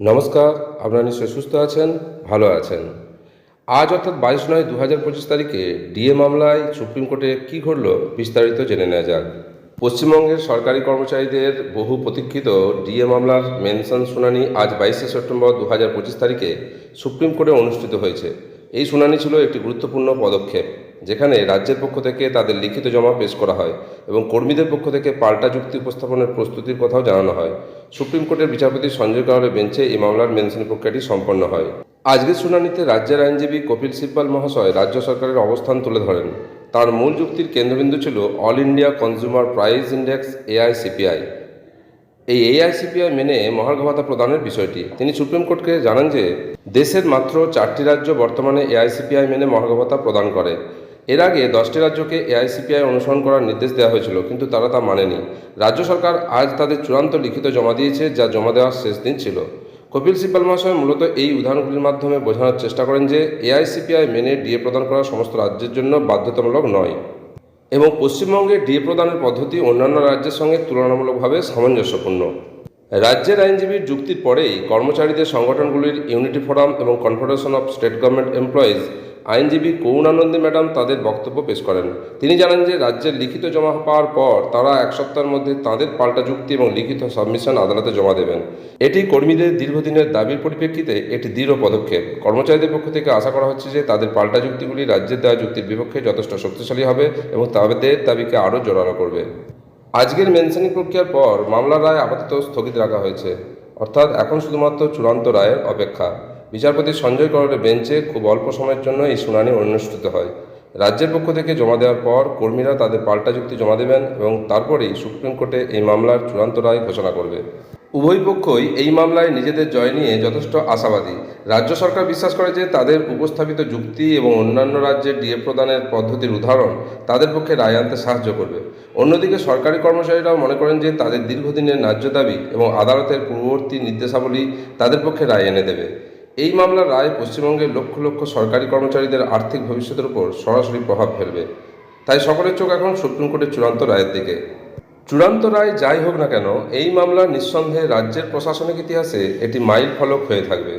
নমস্কার, আপনারা নিশ্চয়ই সুস্থ আছেন, ভালো আছেন। আজ অর্থাৎ বাইশ নয় দু হাজার পঁচিশ তারিখে ডিএ মামলায় সুপ্রিম কোর্টে কী ঘটল বিস্তারিত জেনে নেওয়া যাক। পশ্চিমবঙ্গের সরকারি কর্মচারীদের বহু প্রতীক্ষিত ডিএ মামলার মেনশন শুনানি আজ বাইশে সেপ্টেম্বর দু হাজার পঁচিশ তারিখে সুপ্রিম কোর্টে অনুষ্ঠিত হয়েছে। এই শুনানি ছিল একটি গুরুত্বপূর্ণ পদক্ষেপ, যেখানে রাজ্যের পক্ষ থেকে তাদের লিখিত জমা পেশ করা হয় এবং কর্মীদের পক্ষ থেকে পাল্টা যুক্তি উপস্থাপনের প্রস্তুতির কথাও জানানো হয়। সুপ্রিম কোর্টের বিচারপতি সঞ্জয় কাওয়ারের বেঞ্চে এই মামলার মেনশন প্রক্রিয়াটি সম্পন্ন হয়। আজকের শুনানিতে রাজ্যের আইনজীবী কপিল সিব্বাল মহাশয় রাজ্য সরকারের অবস্থান তুলে ধরেন। তার মূল যুক্তির কেন্দ্রবিন্দু ছিল all India consumer price index AICPI. এই এআইসিপিআই মেনে মহার্ঘ ভাতা প্রদানের বিষয়টি। তিনি সুপ্রিম কোর্টকে জানান যে, দেশের মাত্র চারটি রাজ্য বর্তমানে এআইসিপিআই মেনে মহার্ঘ ভাতা প্রদান করে। এর আগে দশটি রাজ্যকে এআইসিপিআই অনুসরণ করার নির্দেশ দেওয়া হয়েছিল, কিন্তু তারা তা মানেনি। রাজ্য সরকার আজ তাদের চূড়ান্ত লিখিত জমা দিয়েছে, যা জমা দেওয়ার শেষ দিন ছিল। কপিল সিব্বাল মহাশয় মূলত এই উদাহরণগুলির মাধ্যমে বোঝানোর চেষ্টা করেন যে, এআইসিপিআই মেনে ডিএ প্রদান করা সমস্ত রাজ্যের জন্য বাধ্যতামূলক নয় এবং পশ্চিমবঙ্গে ডিএ প্রদানের পদ্ধতি অন্যান্য রাজ্যের সঙ্গে তুলনামূলকভাবে সামঞ্জস্যপূর্ণ। রাজ্যের আইনজীবীর যুক্তির পরেই কর্মচারীদের সংগঠনগুলির ইউনিটি ফোরাম এবং confederation of state government employees আইনজীবী করুণানন্দী ম্যাডাম তাদের বক্তব্য পেশ করেন। তিনি জানান যে, রাজ্যের লিখিত জমা পাওয়ার পর তারা এক সপ্তাহের মধ্যে তাদের পাল্টা যুক্তি এবং লিখিত সাবমিশন আদালতে জমা দেবেন। এটি কর্মীদের দীর্ঘদিনের দাবির পরিপ্রেক্ষিতে একটি দৃঢ় পদক্ষেপ। কর্মচারীদের পক্ষ থেকে আশা করা হচ্ছে যে, তাদের পাল্টা যুক্তিগুলি রাজ্যের দেওয়া যুক্তির বিপক্ষে যথেষ্ট শক্তিশালী হবে এবং তাদের দাবিকে আরও জোরালো করবে। আজকের মেনশনিং প্রক্রিয়ার পর মামলার রায় আপাতত স্থগিত রাখা হয়েছে। অর্থাৎ এখন শুধুমাত্র চূড়ান্ত রায়ের অপেক্ষা। বিচারপতি সঞ্জয় করলের বেঞ্চে খুব অল্প সময়ের জন্য এই শুনানি অনুষ্ঠিত হয়। রাজ্যের পক্ষ থেকে জমা দেওয়ার পর কর্মীরা তাদের পাল্টা যুক্তি জমা দেবেন এবং তারপরেই সুপ্রিম কোর্টে এই মামলার চূড়ান্ত রায় ঘোষণা করবে। উভয় পক্ষই এই মামলায় নিজেদের জয় নিয়ে যথেষ্ট আশাবাদী। রাজ্য সরকার বিশ্বাস করে যে তাদের উপস্থাপিত যুক্তি এবং অন্যান্য রাজ্যের ডিএ প্রদানের পদ্ধতির উদাহরণ তাদের পক্ষে রায় আনতে সাহায্য করবে। অন্যদিকে সরকারি কর্মচারীরাও মনে করেন যে তাদের দীর্ঘদিনের ন্যায্য দাবি এবং আদালতের পূর্ববর্তী নির্দেশাবলী তাদের পক্ষে রায় এনে দেবে। এই মামলার রায় পশ্চিমবঙ্গের লক্ষ লক্ষ সরকারি কর্মচারীদের আর্থিক ভবিষ্যতের উপর সরাসরি প্রভাব ফেলবে। তাই সকলের চোখ এখন সুপ্রিম কোর্টের চূড়ান্ত রায়ের দিকে। চূড়ান্ত রায় যাই হোক না কেন, এই মামলা নিঃসন্দেহে রাজ্যের প্রশাসনিক ইতিহাসে এটি মাইল ফলক হয়ে থাকবে।